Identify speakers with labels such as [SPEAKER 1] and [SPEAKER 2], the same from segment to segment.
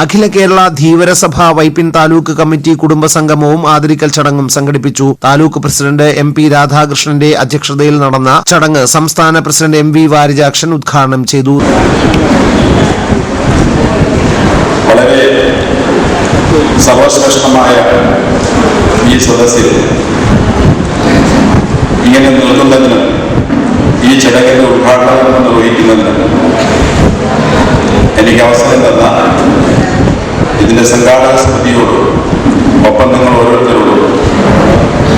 [SPEAKER 1] അഖില Kerala Dheevarasabha Vypin taluk committee കുടുംബസംഗമവും ആദരിക്കൽ ചടങ്ങും സംഘടിപ്പിച്ചു. താലൂക്ക് പ്രസിഡന്റ് എം പി രാധാകൃഷ്ണന്റെ അധ്യക്ഷതയിൽ നടന്ന ചടങ്ങ് സംസ്ഥാന പ്രസിഡന്റ് എം വി വാരിജാക്ഷൻ ഉദ്ഘാടനം ചെയ്തു.
[SPEAKER 2] വളരെ സർവശ്രേഷ്ഠമായ ഈ സദസ്സിൽ ഇങ്ങനെ നിൽക്കുന്നതിന് ഈ ചടങ്ങിന്റെ ഉദ്ഘാടനം നിർവഹിക്കുന്നതിന് എനിക്ക് അവസരം തന്ന ഇതിന്റെ സംഘാടക സമിതിയോടും ഒപ്പം നിങ്ങൾ ഓരോരുത്തരോടും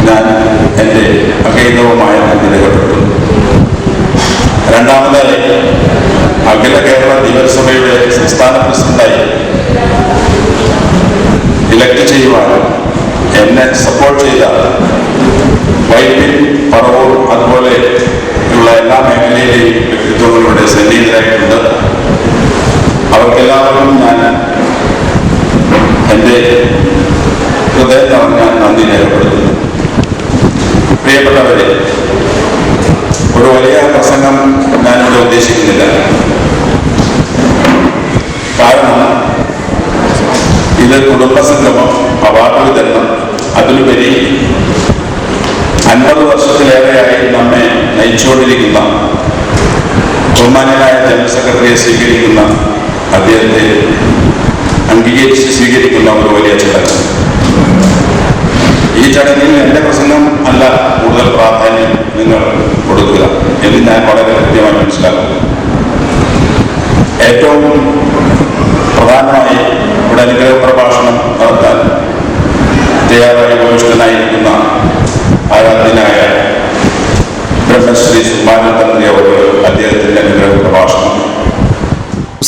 [SPEAKER 2] ഞാൻ എന്റെ അകൈതവുമായ നന്ദി രേഖപ്പെടുത്തുന്നു. രണ്ടാമതായി അഖില കേരള ദിവസഭയുടെ സംസ്ഥാന പ്രസിഡന്റായി ഇലക്ട് ചെയ്യുവാൻ എന്നെ സപ്പോർട്ട് ചെയ്ത വൈപ്പിൻ പറവൂർ അതുപോലെ ഉള്ള എല്ലാ മേഖലയിലെയും വ്യക്തിത്വങ്ങളുടെ സന്നിഹിതരായിട്ടുണ്ട്. അവർക്കെല്ലാവർക്കും ഞാൻ എന്റെ ഹൃദയം നിറഞ്ഞ നന്ദി രേഖപ്പെടുത്തുന്നു. പ്രിയപ്പെട്ടവരെ ഒരു വലിയ പ്രസംഗം ഞാനിവിടെ ഉദ്ദേശിക്കുന്നില്ല. കാരണം ഇത് കുടുംബസംഗമം അവാർഡ് വിതരണം അതിലുപരി അൻപത് വർഷത്തിലേറെയായി നമ്മെ നയിച്ചുകൊണ്ടിരിക്കുന്ന ബഹുമാനനായ ജനറൽ സെക്രട്ടറിയെ സ്വീകരിക്കുന്ന അദ്ദേഹത്തെ അംഗീകരിച്ച് സ്വീകരിക്കുന്ന ഒരു വലിയ ചടങ്ങ് ഈ ചടങ്ങിൽ എന്റെ പ്രസംഗം അല്ല കൂടുതൽ പ്രാധാന്യം നിങ്ങൾ കൊടുക്കുക എന്ന് ഞാൻ വളരെ കൃത്യമായി മനസ്സിലാക്കുന്നു. ഏറ്റവും പ്രധാനമായി ഇവിടെ അനുഗ്രഹ പ്രഭാഷണം നടത്താൻ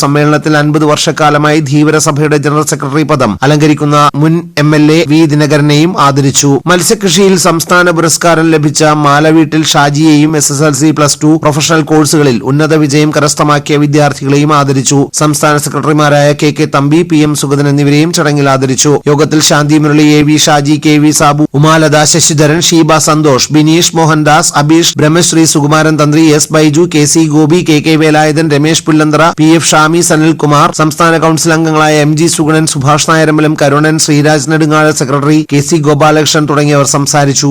[SPEAKER 1] സമ്മേളനത്തിൽ അൻപത് വർഷക്കാലമായി ധീവരസഭയുടെ ജനറൽ സെക്രട്ടറി പദം അലങ്കരിക്കുന്ന മുൻ എം എൽ എ വി ദിനകരനെയും ആദരിച്ചു. മത്സ്യകൃഷിയിൽ സംസ്ഥാന പുരസ്കാരം ലഭിച്ച മാലവീട്ടിൽ ഷാജിയെയും S S L C plus two professional കോഴ്സുകളിൽ ഉന്നത വിജയം കരസ്ഥമാക്കിയ വിദ്യാർത്ഥികളെയും ആദരിച്ചു. സംസ്ഥാന സെക്രട്ടറിമാരായ K K Thampi P M Sugathan എന്നിവരെയും ചടങ്ങിൽ ആദരിച്ചു. യോഗത്തിൽ Shanthi Murali A V Shaji K V Sabu Umalatha Sasidharan Sheeba Santhosh Bineesh Mohandas Abeesh Brahmasree Sukumaran Thanthri S Baiju K C Gopi K K Velayudhan Ramesh Pullanthara P F Shami Sanilkumar സംസ്ഥാന council അംഗങ്ങളായ M G Sugunan Subhash Nayarambalam Karunan Sreeraj Nedungad secretary K C Gopalakrishnan തുടങ്ങിയവർ സംസാരിച്ചു.